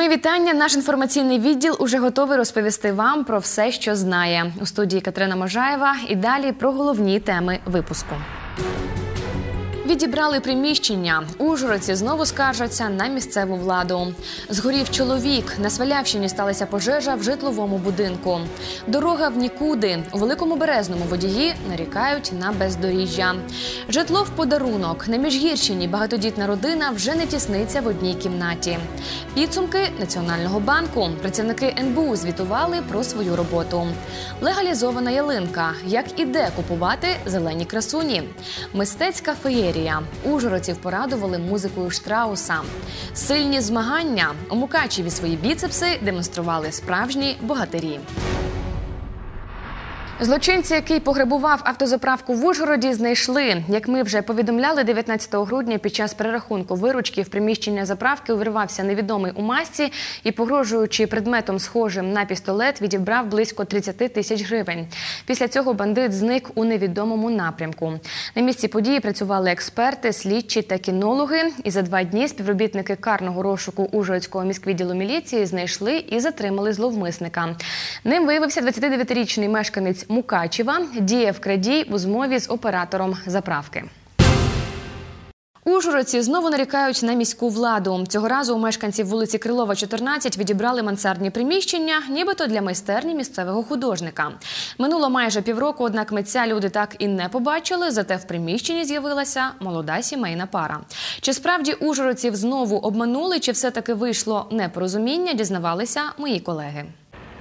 Мої вітання. Наш інформаційний відділ уже готовий розповісти вам про все, що знає. У студії Катерина Можаєва і далі про головні теми випуску. Відібрали приміщення. Ужгородці знову скаржаться на місцеву владу. Згорів чоловік. На Свалявщині сталася пожежа в житловому будинку. Дорога в нікуди. У великому березному водії нарікають на бездоріжжя. Житло в подарунок. На міжгірщині багатодітна родина вже не тісниться в одній кімнаті. Підсумки Національного банку. Працівники НБУ звітували про свою роботу. Легалізована ялинка. Як і де купувати зелені красуні. Мистецька феєрія. Ужгородців порадували музикою Штрауса. Сильні змагання. У Мукачеві свої біцепси демонстрували справжні богатирі. Злочинці, який пограбував автозаправку в Ужгороді, знайшли. Як ми вже повідомляли, 19 грудня під час перерахунку виручки в приміщення заправки увірвався невідомий у масці і, погрожуючи предметом схожим на пістолет, відібрав близько 30 тисяч гривень. Після цього бандит зник у невідомому напрямку. На місці події працювали експерти, слідчі та кінологи. І за два дні співробітники карного розшуку Ужгородського міськвідділу міліції знайшли і затримали зловмисника. Ним виявився 29-річний мешканець Мукачева діяв крадій у змові з оператором заправки. Ужгородці знову нарікають на міську владу. Цього разу у мешканців вулиці Крилова, 14 відібрали мансардні приміщення, нібито для майстерні місцевого художника. Минуло майже півроку, однак митця люди так і не побачили. Зате в приміщенні з'явилася молода сімейна пара. Чи справді ужгородців знову обманули, чи все таки вийшло непорозуміння? Дізнавалися мої колеги.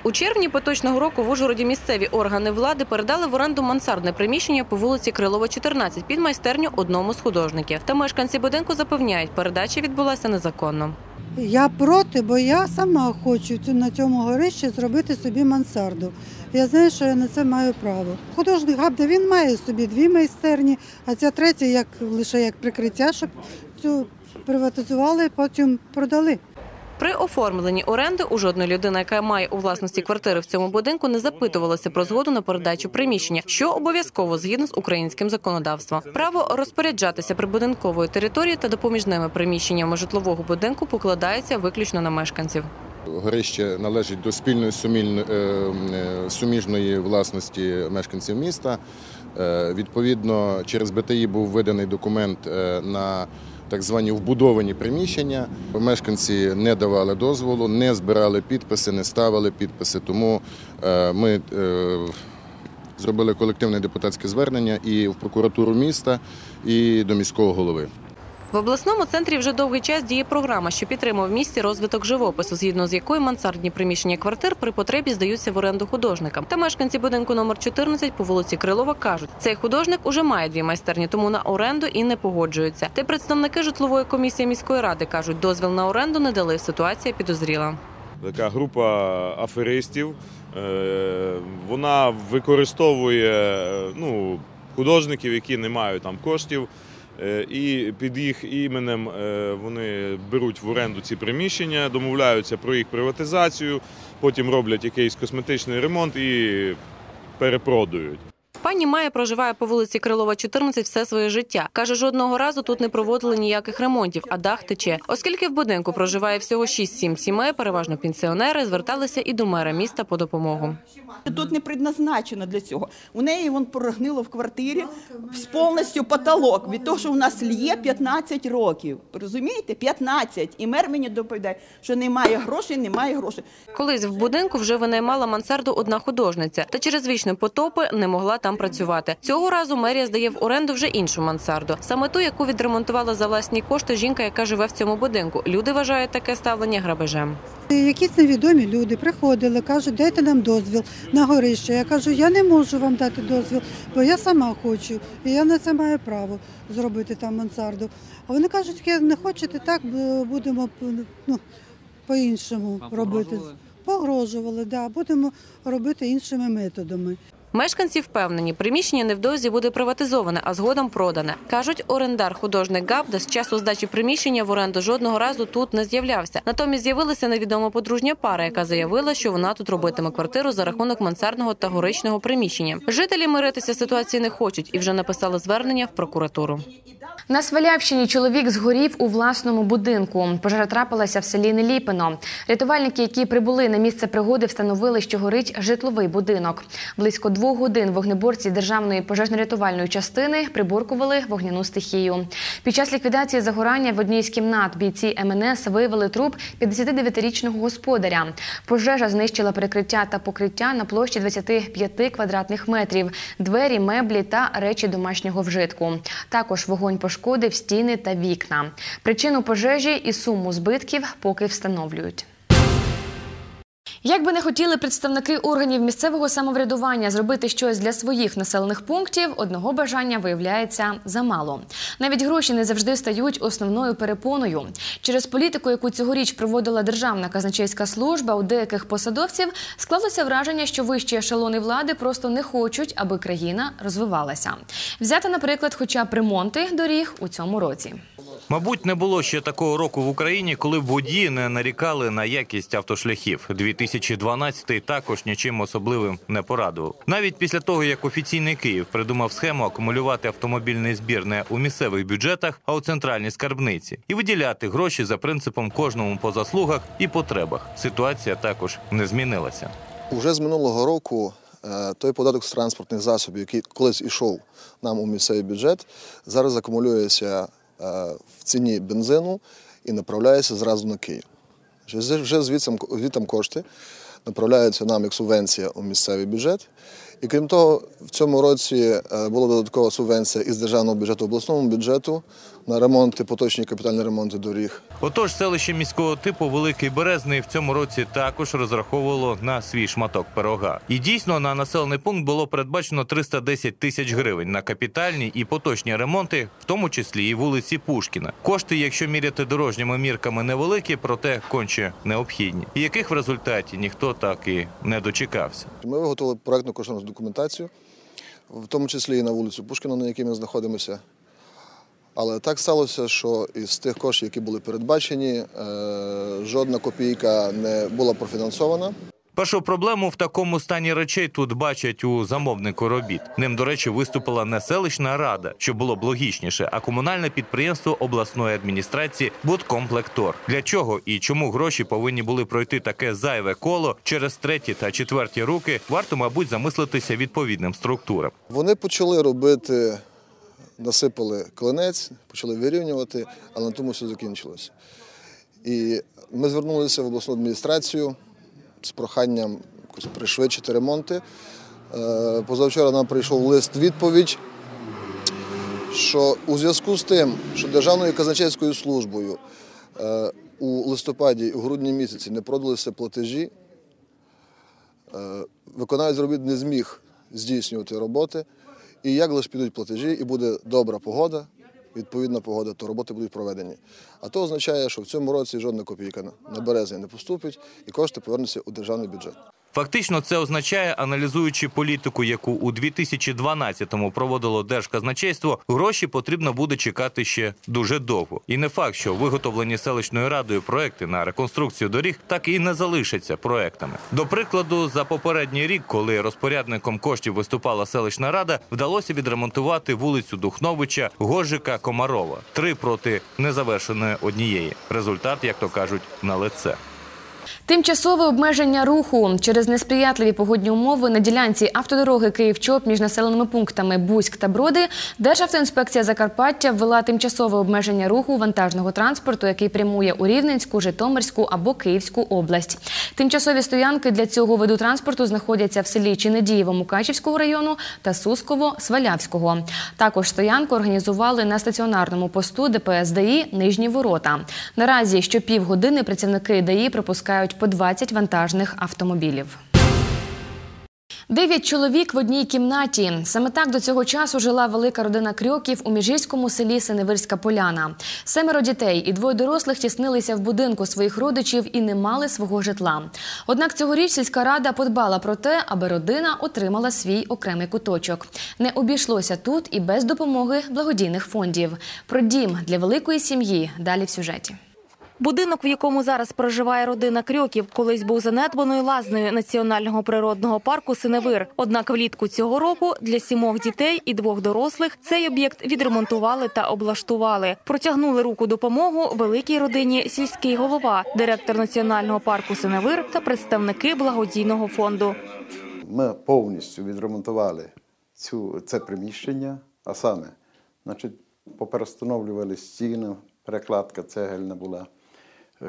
У червні поточного року в Ужгороді місцеві органи влади передали в оренду мансардне приміщення по вулиці Крилова, 14 під майстерню одному з художників. Та мешканці будинку запевняють, передача відбулася незаконно. Я проти, бо я сама хочу на цьому горищі зробити собі мансарду. Я знаю, що я на це маю право. Художник Габда він має собі дві майстерні, а ця третя як лише як прикриття, щоб цю приватизували, потім продали. При оформленні оренди у жодної людини, яка має у власності квартири в цьому будинку, не запитувалося про згоду на передачу приміщення, що обов'язково згідно з українським законодавством. Право розпоряджатися прибудинковою територією та допоміжними приміщеннями житлового будинку покладається виключно на мешканців. Горище належить до спільної е, е, суміжної власності мешканців міста. Е, Відповідно, через БТІ був виданий документ на так звані вбудовані приміщення. Мешканці не давали дозволу, не збирали підписи, не ставили підписи. Тому е, ми е, зробили колективне депутатське звернення і в прокуратуру міста, і до міського голови. В обласному центрі вже довгий час діє програма, що підтримує в місті розвиток живопису, згідно з якою мансардні приміщення квартир при потребі здаються в оренду художникам. Та мешканці будинку номер 14 по вулиці Крилова кажуть, цей художник уже має дві майстерні, тому на оренду і не погоджуються. Та представники житлової комісії міської ради кажуть, дозвіл на оренду не дали. Ситуація підозріла. така група аферистів. Е, Вона використовує е, ну, художників, які не мають там коштів. Е, І під їх іменем е, вони беруть в оренду ці приміщення, домовляються про їх приватизацію, потім роблять якийсь косметичний ремонт і перепродають. Пані Майя проживає по вулиці Крилова, 14 все своє життя. Каже, жодного разу тут не проводили ніяких ремонтів, а дах тече. Оскільки в будинку проживає всього 6-7 сімей, переважно пенсіонери, зверталися і до мера міста по допомогу. Тут не предназначено для цього. У неї вон прогнило в квартирі повністю потолок від того, що у нас лє 15 років. Розумієте? 15. І мер мені доповідає, що немає грошей, немає грошей. Колись в будинку вже винаймала мансарду одна художниця, та через вічні потопи не могла там працювати. Цього разу мерія здає в оренду вже іншу мансарду, саме ту, яку відремонтувала за власні кошти жінка, яка живе в цьому будинку. Люди вважають таке ставлення грабежем. Якісь невідомі люди приходили, кажуть, дайте нам дозвіл на горище. Я кажу, я не можу вам дати дозвіл, бо я сама хочу, і я на це маю право зробити там мансарду. А вони кажуть, як не хочете, так будемо ну, по-іншому робити. Погрожували, да, будемо робити іншими методами. Мешканці впевнені, приміщення невдовзі буде приватизоване, а згодом продане. Кажуть, орендар художник Габда з часу здачі приміщення в оренду жодного разу тут не з'являвся. Натомість з'явилася невідома подружня пара, яка заявила, що вона тут робитиме квартиру за рахунок мансардного та горичного приміщення. Жителі миритися ситуації не хочуть і вже написали звернення в прокуратуру. На Свалявщині чоловік згорів у власному будинку. Пожежа трапилася в селі Неліпино. Рятувальники, які прибули на місце пригоди, встановили, що горить житловий будинок. Близько двох годин вогнеборці державної пожежно-рятувальної частини приборкували вогняну стихію. Під час ліквідації загорання в одній з кімнат бійці МНС виявили труп 59-річного господаря. Пожежа знищила перекриття та покриття на площі 25 квадратних метрів, двері, меблі та речі домашнього вжитку. Також вогонь пошкодив стіни та вікна. Причину пожежі і суму збитків поки встановлюють. Як би не хотіли представники органів місцевого самоврядування зробити щось для своїх населених пунктів, одного бажання виявляється замало. Навіть гроші не завжди стають основною перепоною. Через політику, яку цьогоріч проводила Державна казначейська служба, у деяких посадовців склалося враження, що вищі ешелони влади просто не хочуть, аби країна розвивалася. Взяти, наприклад, хоча б ремонти доріг у цьому році. Мабуть, не було ще такого року в Україні, коли б водії не нарікали на якість автошляхів. 2012 також нічим особливим не порадував. Навіть після того, як офіційний Київ придумав схему акумулювати автомобільний збір не у місцевих бюджетах, а у центральній скарбниці, і виділяти гроші за принципом кожному по заслугах і потребах. Ситуація також не змінилася. Уже з минулого року е, той податок з транспортних засобів, який колись ішов нам у місцевий бюджет, зараз акумулюється е, в ціні бензину і направляється зразу на Київ. Вже звідси звідтам кошти направляються нам як субвенція у місцевий бюджет. І крім того, в цьому році е, була додаткова субвенція із державного бюджету обласному бюджету на ремонти, поточні капітальні ремонти доріг. Отож, селище міського типу Великий Березний в цьому році також розраховувало на свій шматок пирога. І дійсно на населений пункт було передбачено 310 тисяч гривень на капітальні і поточні ремонти, в тому числі і вулиці Пушкіна. Кошти, якщо міряти дорожніми мірками, невеликі, проте конче необхідні, і яких в результаті ніхто так і не дочекався. Ми виготовили проектну кошторисну документацію, в тому числі і на вулицю Пушкіна, на якій ми знаходимося. Але так сталося, що із тих коштів, які були передбачені, е, жодна копійка не була профінансована. Першу проблему в такому стані речей тут бачать у замовнику робіт. Ним, до речі, виступила не селищна рада, що було б логічніше, а комунальне підприємство обласної адміністрації «Будкомплектор». Для чого і чому гроші повинні були пройти таке зайве коло через треті та четверті руки, варто, мабуть, замислитися відповідним структурам. Вони почали робити, насипали клинець, почали вирівнювати, але на тому все закінчилося. І ми звернулися в обласну адміністрацію з проханням пришвидшити ремонти. Е, Позавчора нам прийшов лист відповідь, що у зв'язку з тим, що Державною казначейською службою е, у листопаді у грудні місяці не продалися платежі, е, виконавець робіт не зміг здійснювати роботи. І як лише підуть платежі, і буде добра погода, відповідна погода, то роботи будуть проведені. А то означає, що в цьому році жодна копійка на- березень не поступить, і кошти повернуться у державний бюджет. Фактично, це означає, аналізуючи політику, яку у 2012-му проводило держказначейство, гроші потрібно буде чекати ще дуже довго. І не факт, що виготовлені селищною радою проекти на реконструкцію доріг так і не залишаться проектами. До прикладу, за попередній рік, коли розпорядником коштів виступала селищна рада, вдалося відремонтувати вулицю Духновича, Гожика, Комарова. Три проти незавершеної однієї. Результат, як то кажуть, на лице. Тимчасове обмеження руху через несприятливі погодні умови на ділянці автодороги Київ-Чоп між населеними пунктами Бузьк та Броди Державтоінспекція Закарпаття ввела тимчасове обмеження руху вантажного транспорту, який прямує у Рівненську, Житомирську або Київську область. Тимчасові стоянки для цього виду транспорту знаходяться в селі Чинедієво Мукачівського району та Сусково Свалявського. Також стоянку організували на стаціонарному посту ДПС ДАІ Нижні Ворота. Наразі щопівгодини працівники ДАІ пропускають по 20 вантажних автомобілів. Дев'ять чоловік в одній кімнаті. Саме так до цього часу жила велика родина крьоків у міжгірському селі Синевирська Поляна. Семеро дітей і двоє дорослих тіснилися в будинку своїх родичів і не мали свого житла. Однак цьогоріч сільська рада подбала про те, аби родина отримала свій окремий куточок. Не обійшлося тут і без допомоги благодійних фондів. Про дім для великої сім'ї далі в сюжеті. Будинок, в якому зараз проживає родина Крьоків, колись був занедбаною лазнею національного природного парку Синевир. Однак влітку цього року для сімох дітей і двох дорослих цей об'єкт відремонтували та облаштували. Протягнули руку допомогу великій родині сільський голова, директор національного парку Синевир та представники благодійного фонду. Ми повністю відремонтували цю, це приміщення, а саме, значить, поперестановлювали стіни, перекладка цегельна була,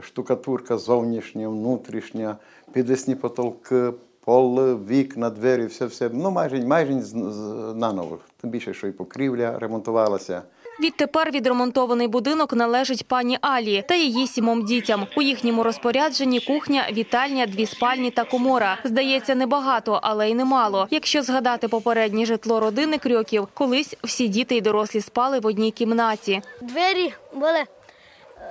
штукатурка зовнішня, внутрішня, підвісні потолки, пол, вікна, двері, все, все. Ну, майже, майже наново. Тим більше, що і покрівля ремонтувалася. Відтепер відремонтований будинок належить пані Алі та її сімом дітям. У їхньому розпорядженні кухня, вітальня, дві спальні та комора. Здається, небагато, але й немало. Якщо згадати попереднє житло родини Крьоків, колись всі діти й дорослі спали в одній кімнаті. Двері були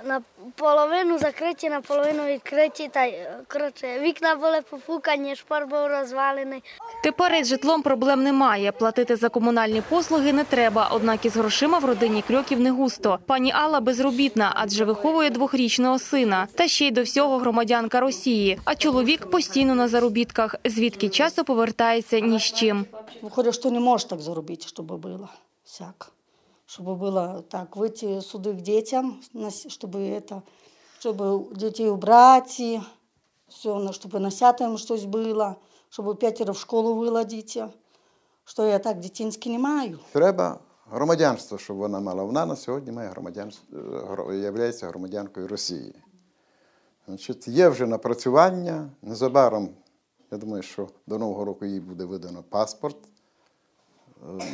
наполовину закриті, наполовину відкриті, та й, е, коротше, вікна були пофукані, шпор був розвалений. Тепер із житлом проблем немає. Платити за комунальні послуги не треба. Однак із грошима в родині Крьоків не густо. Пані Алла безробітна, адже виховує двохрічного сина. Та ще й до всього громадянка Росії. А чоловік постійно на заробітках, звідки часто повертається ні з чим. Выходит, что не можешь так зарубить, чтобы было всяк. Чтобы было так, выйти сюда к детям, нас- чтобы это, чтобы детей убрать, и все, чтобы носята им что-то было, чтобы пятеро в школу виладити, що я так дитинськи не маю. Треба громадянство, щоб вона мала. Вона на сьогодні має громадянство, є громадянкою Росії. Значить, є вже напрацювання. Незабаром, я думаю, що до Нового року їй буде видано паспорт е,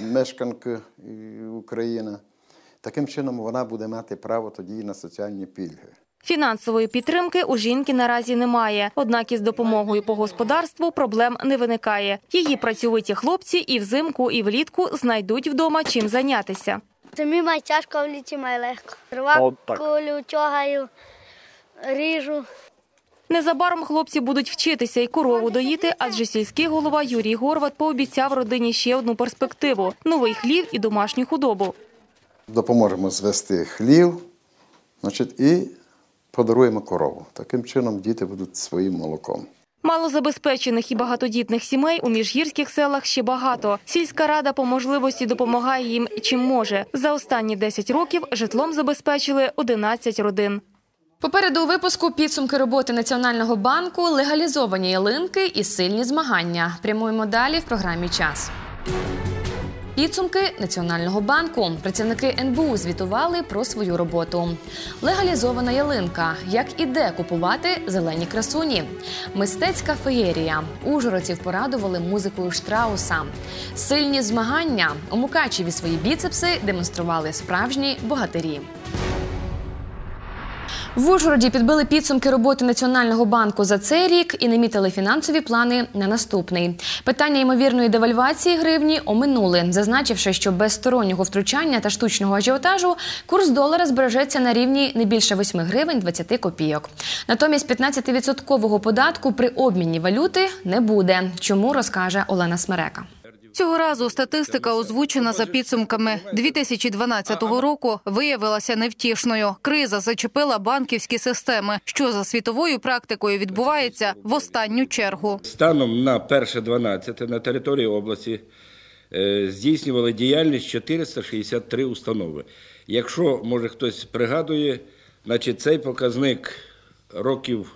мешканки України. Таким чином вона буде мати право тоді на соціальні пільги. Фінансової підтримки у жінки наразі немає. Однак із допомогою по господарству проблем не виникає. Її працьовиті хлопці і взимку, і влітку знайдуть вдома чим зайнятися. Тобі май тяжко, в літі май легко. Рвак, колю, ріжу. Незабаром хлопці будуть вчитися і корову доїти, адже сільський голова Юрій Горват пообіцяв родині ще одну перспективу новий хлів і домашню худобу. Допоможемо звести хлів значить, і подаруємо корову. Таким чином діти будуть своїм молоком. Малозабезпечених і багатодітних сімей у міжгірських селах ще багато. Сільська рада по можливості допомагає їм чим може. За останні 10 років житлом забезпечили 11 родин. Попереду у випуску підсумки роботи Національного банку, легалізовані ялинки і сильні змагання. Прямуємо далі в програмі Час. Підсумки Національного банку. Працівники НБУ звітували про свою роботу. Легалізована ялинка. Як і де купувати зелені красуні. Мистецька феєрія. Ужгородців порадували музикою Штрауса. Сильні змагання. У Мукачеві свої біцепси демонстрували справжні богатирі. В Ужгороді підбили підсумки роботи Національного банку за цей рік і намітили фінансові плани на наступний. Питання ймовірної девальвації гривні оминули, зазначивши, що без стороннього втручання та штучного ажіотажу курс долара збережеться на рівні не більше 8 гривень 20 копійок. Натомість 15-відсоткового податку при обміні валюти не буде. Чому розкаже Олена Смерека. Цього разу статистика, озвучена за підсумками 2012 року, виявилася невтішною. Криза зачепила банківські системи, що за світовою практикою відбувається в останню чергу. Станом на 1.12 на території області е, здійснювали діяльність 463 установи. Якщо, може, хтось пригадує, значить цей показник років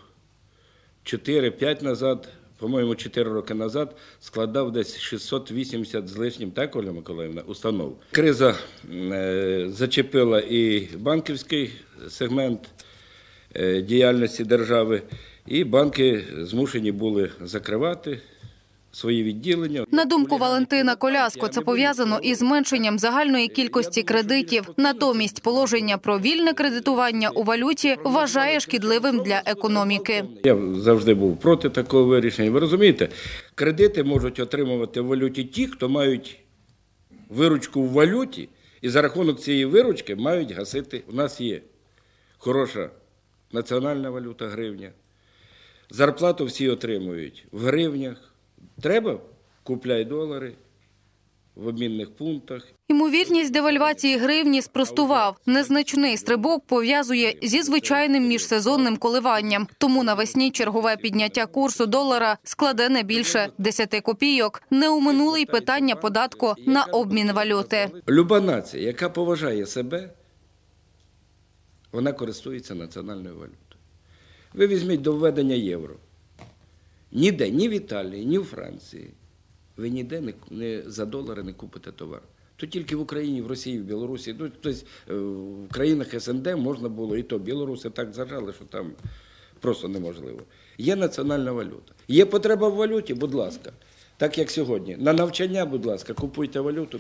4-5 назад, по-моєму, 4 роки назад, складав десь 680 з лишнім, так, Оля Миколаївна, установ. Криза е, зачепила і банківський сегмент е, діяльності держави, і банки змушені були закривати свої відділення. На думку Валентина Коляско, це пов'язано із зменшенням загальної кількості кредитів. Натомість положення про вільне кредитування у валюті вважає шкідливим для економіки. Я завжди був проти такого вирішення. Ви розумієте, кредити можуть отримувати в валюті ті, хто мають виручку в валюті, і за рахунок цієї виручки мають гасити. У нас є хороша національна валюта гривня. Зарплату всі отримують в гривнях. Треба купляй долари в обмінних пунктах. Ймовірність девальвації гривні спростував. Незначний стрибок пов'язує зі звичайним міжсезонним коливанням. Тому навесні чергове підняття курсу долара складе не більше 10 копійок. Не уминули й питання податку на обмін валюти. Люба нація, яка поважає себе, вона користується національною валютою. Ви візьміть до введення євро. Ніде, ні в Італії, ні в Франції. Ви ніде не, не за долари не купите товар. То тільки в Україні, в Росії, в Білорусі, ну, тобто е, в країнах СНД можна було, і то білоруси так зажали, що там просто неможливо. Є національна валюта. Є потреба в валюті, будь ласка. Так як сьогодні. На навчання, будь ласка, купуйте валюту,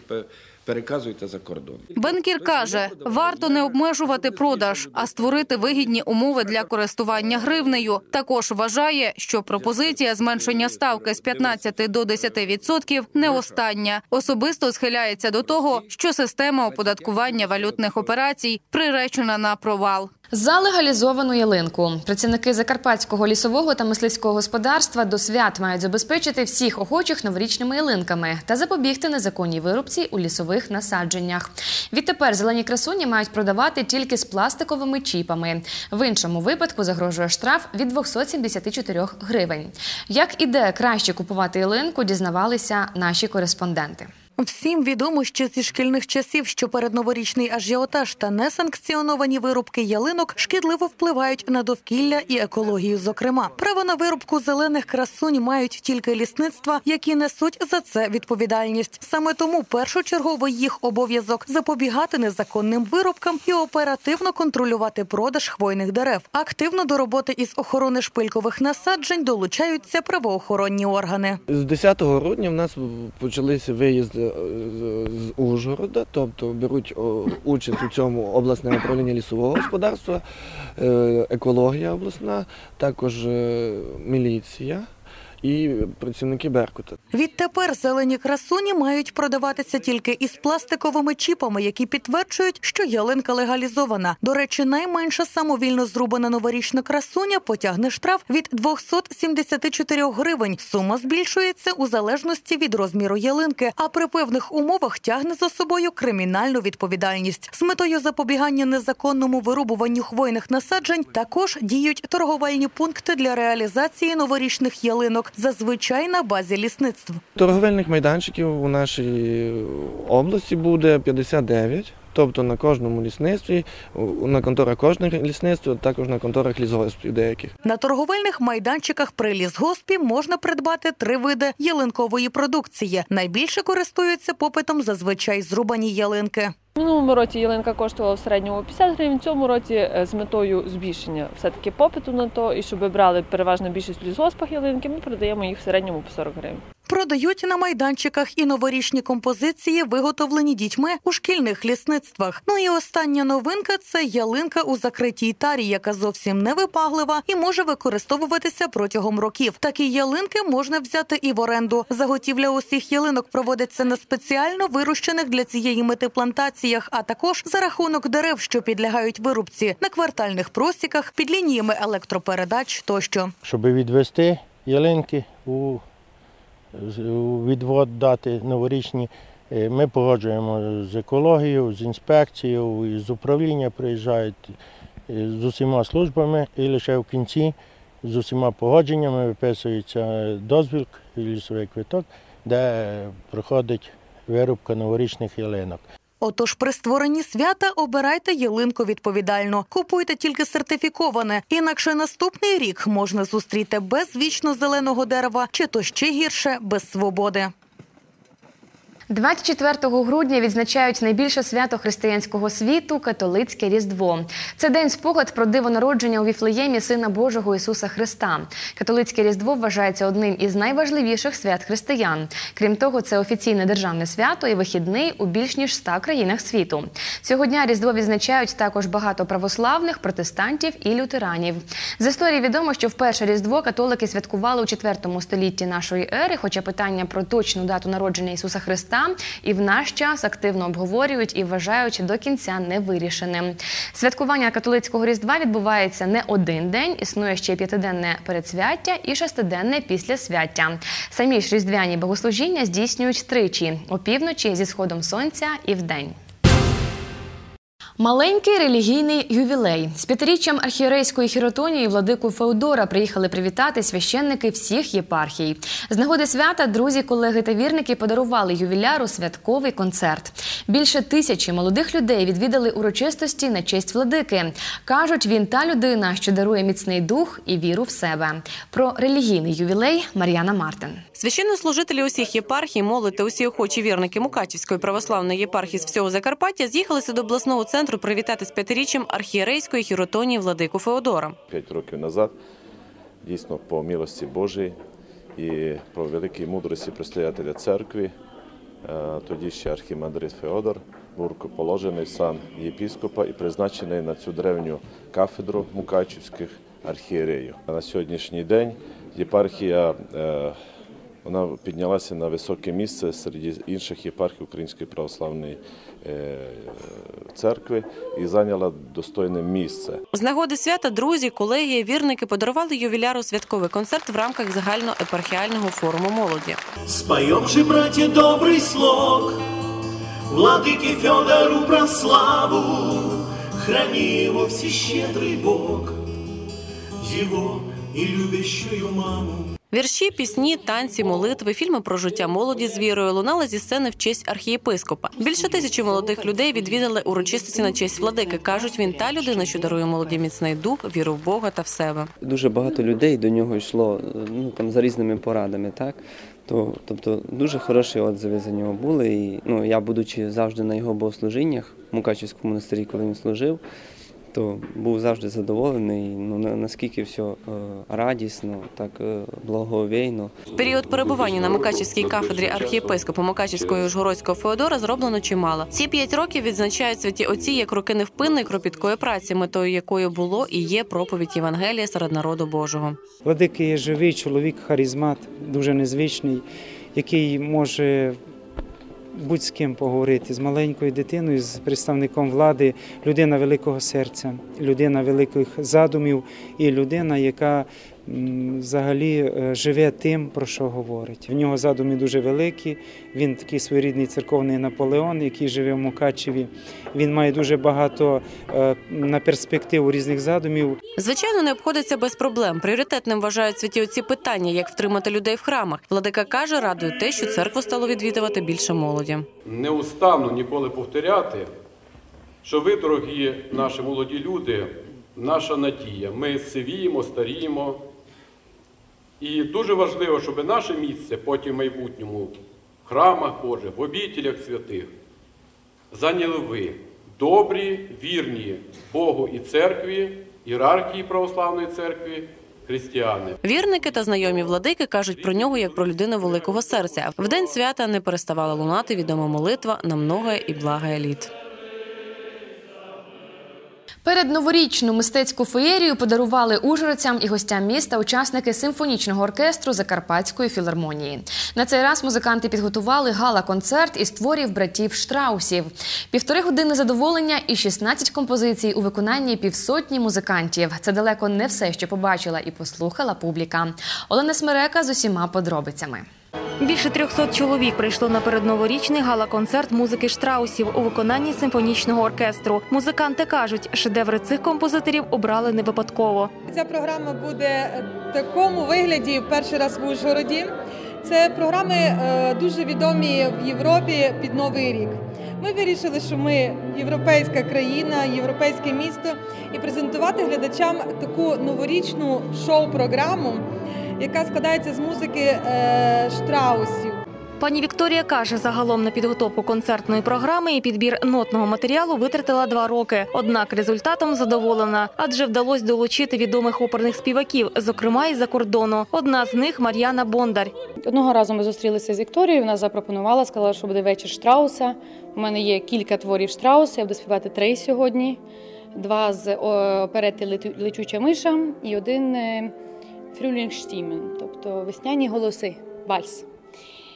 переказуйте за кордон. Банкір каже, варто не обмежувати продаж, а створити вигідні умови для користування гривнею. Також вважає, що пропозиція зменшення ставки з 15 до 10% не остання. Особисто схиляється до того, що система оподаткування валютних операцій приречена на провал. За легалізовану ялинку працівники закарпатського лісового та мисливського господарства до свят мають забезпечити всіх охочих новорічними ялинками та запобігти незаконній вирубці у лісових насадженнях. Відтепер зелені красуні мають продавати тільки з пластиковими чіпами. В іншому випадку загрожує штраф від 274 гривень. Як і де краще купувати ялинку, дізнавалися наші кореспонденти. Всім відомо ще зі шкільних часів, що передноворічний ажіотаж та несанкціоновані вирубки ялинок шкідливо впливають на довкілля і екологію. Зокрема, право на вирубку зелених красунь мають тільки лісництва, які несуть за це відповідальність. Саме тому першочерговий їх обов'язок запобігати незаконним вирубкам і оперативно контролювати продаж хвойних дерев. Активно до роботи із охорони шпилькових насаджень долучаються правоохоронні органи. З 10 грудня в нас почалися виїзди з Ужгорода, тобто беруть участь у цьому обласне управління лісового господарства, е, екологія обласна, також е, міліція і працівники Беркута. Відтепер зелені красуні мають продаватися тільки із пластиковими чіпами, які підтверджують, що ялинка легалізована. До речі, найменша самовільно зрубана новорічна красуня потягне штраф від 274 гривень. Сума збільшується у залежності від розміру ялинки, а при певних умовах тягне за собою кримінальну відповідальність. З метою запобігання незаконному вирубуванню хвойних насаджень також діють торговельні пункти для реалізації новорічних ялинок, зазвичай на базі лісництв. Торговельних майданчиків у нашій області буде 59. Тобто на кожному лісництві, на конторах кожного лісництва, також на конторах лісгоспів деяких. На торговельних майданчиках при лісгоспі можна придбати три види ялинкової продукції. Найбільше користуються попитом зазвичай зрубані ялинки. В Минулому році ялинка коштувала в середньому 50 гривень. В цьому році е, з метою збільшення все-таки попиту на то, і щоб брали переважно більшість в лісгоспах ялинки, ми продаємо їх в середньому по 40 гривень. Продають на майданчиках і новорічні композиції, виготовлені дітьми у шкільних лісництвах. Ну і остання новинка це ялинка у закритій тарі, яка зовсім не випаглива і може використовуватися протягом років. Такі ялинки можна взяти і в оренду. Заготівля усіх ялинок проводиться на спеціально вирощених для цієї мети плантаціях, а також за рахунок дерев, що підлягають вирубці на квартальних просіках, під лініями електропередач тощо. щоб відвести ялинки у, відвод дати новорічні. е, Ми погоджуємо з екологією, з інспекцією, з управління приїжджають е, з усіма службами і лише в кінці з усіма погодженнями виписується дозвіл і лісовий квиток, де проходить вирубка новорічних ялинок. Отож, при створенні свята обирайте ялинку відповідально. Купуйте тільки сертифіковане, інакше наступний рік можна зустріти без вічно зеленого дерева, чи то ще гірше без свободи. 24 грудня відзначають найбільше свято християнського світу католицьке Різдво. Це день спогад про диво народження у Віфлеємі Сина Божого Ісуса Христа. Католицьке Різдво вважається одним із найважливіших свят християн. Крім того, це офіційне державне свято і вихідний у більш ніж 100 країнах світу. Цього дня Різдво відзначають також багато православних, протестантів і лютеранів. З історії відомо, що вперше Різдво католики святкували у 4 столітті нашої ери, хоча питання про точну дату народження Ісуса Христа і в наш час активно обговорюють і вважають до кінця невирішеним. Святкування католицького різдва відбувається не один день, існує ще п'ятиденне передсвяття і шестиденне післясвяття. Самі ж різдвяні богослужіння здійснюють тричі опівночі зі сходом сонця і вдень. Маленький релігійний ювілей з п'ятиріччям архієрейської хіротонії владику Феодора приїхали привітати священники всіх єпархій. З нагоди свята друзі, колеги та вірники подарували ювіляру святковий концерт. Більше тисячі молодих людей відвідали урочистості на честь владики. кажуть, він та людина, що дарує міцний дух і віру в себе. Про релігійний ювілей Мар'яна Мартин. Священнослужителі усіх єпархій, молодь та усі охочі вірники Мукачівської православної єпархії з всього Закарпаття з'їхалися до обласного центру привітати з п'ятиріччям архієрейської хіротонії владику Феодора. П'ять років назад, дійсно, по милості Божій і про великій мудрості предстоятеля церкви, е, тоді ще архімандрит Феодор був положений в сан єпіскопа і призначений на цю древню кафедру мукачівських архієреїв. На сьогоднішній день єпархія е, вона піднялася на високе місце серед інших єпархій Української православної е, церкви і зайняла достойне місце. З нагоди свята друзі, колеги, вірники подарували ювіляру святковий концерт в рамках загальноепархіального форуму молоді. Споем же, братья, добрый слог, Владыке Федору про славу, Храни его всещедрый Бог, Его и любящую маму. Вірші, пісні, танці, молитви, фільми про життя молоді з вірою лунали зі сцени в честь архієпископа. Більше тисячі молодих людей відвідали урочистості на честь владики. кажуть, він та людина, що дарує молоді міцний дух, віру в Бога та в себе. Дуже багато людей до нього йшло ну там за різними порадами, так то тобто дуже хороші отзиви за нього були. І ну я, будучи завжди на його богослужіннях в Мукачівському монастирі, коли він служив. То був завжди задоволений. Ну наскільки все радісно, так е, благовійно. В період перебування на Мукачівській кафедрі архієпископа Мукачівського і Ужгородського Феодора зроблено чимало. Ці п'ять років відзначають святі отці як роки невпинної кропіткої праці, метою якої було і є проповідь Євангелія серед народу Божого. Владики є живий чоловік, харизмат, дуже незвичний, який може будь з ким поговорити з маленькою дитиною, з представником влади, людина великого серця, людина великих задумів і людина, яка взагалі е, живе тим, про що говорить. В нього задуми дуже великі. Він такий своєрідний церковний Наполеон, який живе в Мукачеві. Він має дуже багато е, на перспективу різних задумів. Звичайно, не обходиться без проблем. Пріоритетним вважають святі оці питання, як втримати людей в храмах. Владика каже, радує те, що церкву стало відвідувати більше молоді. Не устану ніколи повторяти, що ви, дорогі наші молоді люди, наша надія. Ми сивіємо, старіємо. І дуже важливо, щоб наше місце потім в майбутньому в храмах Божих, в обітелях святих зайняли ви добрі, вірні Богу і церкві, ієрархії православної церкви. Християни, вірники та знайомі владики кажуть про нього як про людину великого серця. В день свята не переставала лунати відома молитва на многое і благое літ. Перед новорічну мистецьку феєрію подарували ужгородцям і гостям міста учасники симфонічного оркестру Закарпатської філармонії. На цей раз музиканти підготували гала-концерт із творів братів Штраусів. Півтори години задоволення і 16 композицій у виконанні півсотні музикантів. Це далеко не все, що побачила і послухала публіка. Олена Смерека з усіма подробицями. Більше 300 чоловік прийшло на передноворічний гала-концерт музики штраусів у виконанні симфонічного оркестру. Музиканти кажуть, шедеври цих композиторів обрали не випадково. Ця програма буде в такому вигляді перший раз в Ужгороді. Це програми е, дуже відомі в Європі під Новий рік. Ми вирішили, що ми європейська країна, європейське місто, і презентувати глядачам таку новорічну шоу-програму яка складається з музики е, штраусів. Пані Вікторія каже, загалом на підготовку концертної програми і підбір нотного матеріалу витратила два роки. Однак результатом задоволена, адже вдалося долучити відомих оперних співаків, зокрема із за кордону. Одна з них Мар'яна Бондар. Одного разу ми зустрілися з Вікторією. Вона запропонувала, сказала, що буде вечір Штрауса. У мене є кілька творів Штрауса. Я буду співати три сьогодні: два з оперети Летюча миша і один Фрюлінгштімен, тобто весняні голоси, вальс.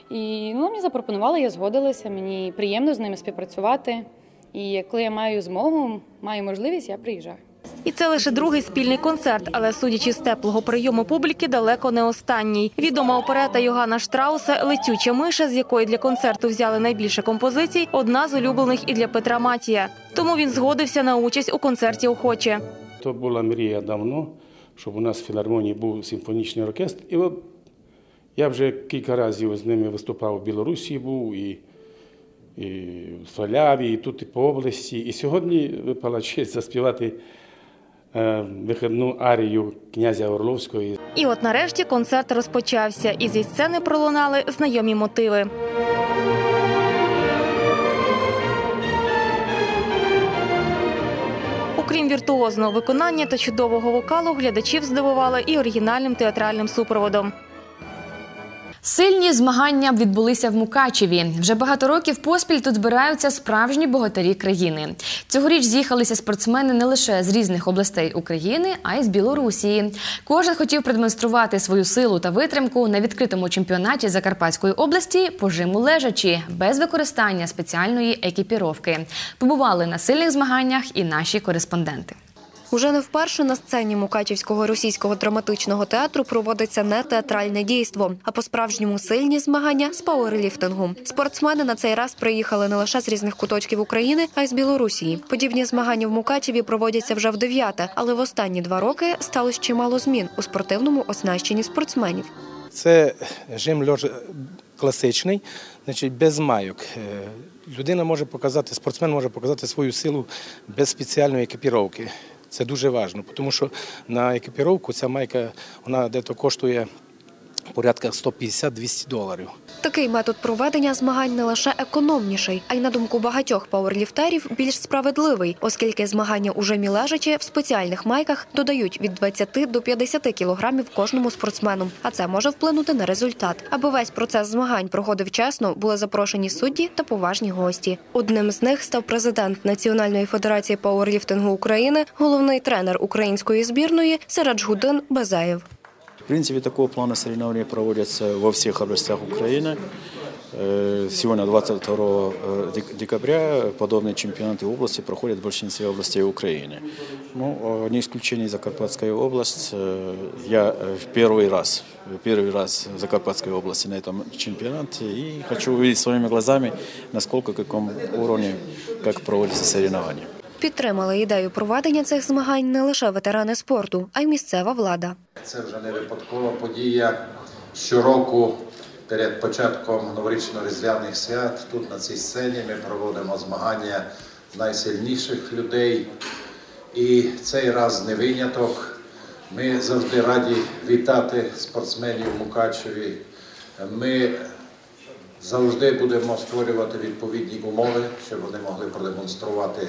І ну, мені запропонували, я згодилася. Мені приємно з ними співпрацювати. І коли я маю змогу, маю можливість, я приїжджаю. І це лише другий спільний концерт, але судячи з теплого прийому публіки, далеко не останній. Відома оперета Йогана Штрауса Летюча миша, з якої для концерту взяли найбільше композицій, одна з улюблених і для Петра Матія. Тому він згодився на участь у концерті охоче. То була мрія давно, щоб у нас в філармонії був симфонічний оркестр. І от я вже кілька разів з ними виступав в Білорусі, був і, і в Соляві, і тут і по області. І сьогодні випала честь заспівати е, вихідну арію князя Орловського. І от нарешті концерт розпочався, і зі сцени пролунали знайомі мотиви. Окрім віртуозного виконання та чудового вокалу, глядачів здивували і оригінальним театральним супроводом. Сильні змагання відбулися в Мукачеві. Вже багато років поспіль тут збираються справжні богатирі країни. Цьогоріч з'їхалися спортсмени не лише з різних областей України, а й з Білорусі. Кожен хотів продемонструвати свою силу та витримку на відкритому чемпіонаті Закарпатської області по жиму лежачі, без використання спеціальної екіпіровки. Побували на сильних змаганнях і наші кореспонденти. Уже не вперше на сцені Мукачівського російського драматичного театру проводиться не театральне дійство, а по-справжньому сильні змагання з пауерліфтингу. Спортсмени на цей раз приїхали не лише з різних куточків України, а й з Білорусі. Подібні змагання в Мукачеві проводяться вже в дев'яте, але в останні два роки сталося чимало змін у спортивному оснащенні спортсменів. Це жим льож класичний, значить без майок. Е, Людина може показати, спортсмен може показати свою силу без спеціальної екіпіровки. Це дуже важливо, тому що на екіпіровку ця майка вона дето коштує порядка 150-200 доларів. Такий метод проведення змагань не лише економніший, а й на думку багатьох пауерліфтерів більш справедливий, оскільки змагання у жимі лежачі в спеціальних майках додають від 20 до 50 кілограмів кожному спортсмену. А це може вплинути на результат. Аби весь процес змагань проходив чесно, були запрошені судді та поважні гості. Одним з них став президент Національної федерації пауерліфтингу України, головний тренер української збірної Сираджгудин Базаєв. В принципе, такого плана соревнования проводятся во всех областях Украины. Э, Сегодня, 22 э, дек- декабря, подобные чемпионаты области проходят в большинстве областей Украины. Ну, э, не исключение Закарпатская область. Э, Я э, в первый раз, первый раз в Закарпатской области на этом чемпионате и хочу увидеть своими глазами, насколько, каком уровне, как проводятся соревнования. Підтримали ідею проведення цих змагань не лише ветерани спорту, а й місцева влада. Це вже не випадкова подія. Щороку перед початком новорічно-різдвяних свят тут на цій сцені ми проводимо змагання найсильніших людей. І цей раз не виняток. Ми завжди раді вітати спортсменів в Мукачеві. Ми завжди будемо створювати відповідні умови, щоб вони могли продемонструвати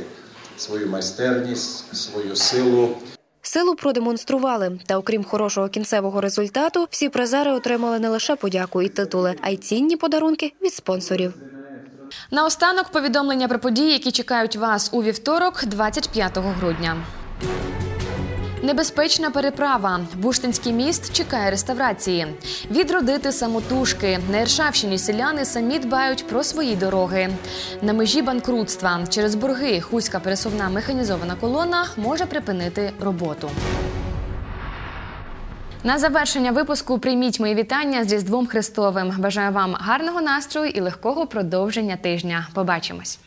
свою майстерність, свою силу. Силу продемонстрували. Та окрім хорошого кінцевого результату, всі призери отримали не лише подяку і титули, а й цінні подарунки від спонсорів. Наостанок повідомлення про події, які чекають вас у вівторок, 25 грудня. Небезпечна переправа. Буштинський міст чекає реставрації. Відродити самотужки. На Іршавщині селяни самі дбають про свої дороги. На межі банкрутства через борги хуська пересувна механізована колона може припинити роботу. На завершення випуску прийміть мої вітання з Різдвом Христовим. Бажаю вам гарного настрою і легкого продовження тижня. Побачимось.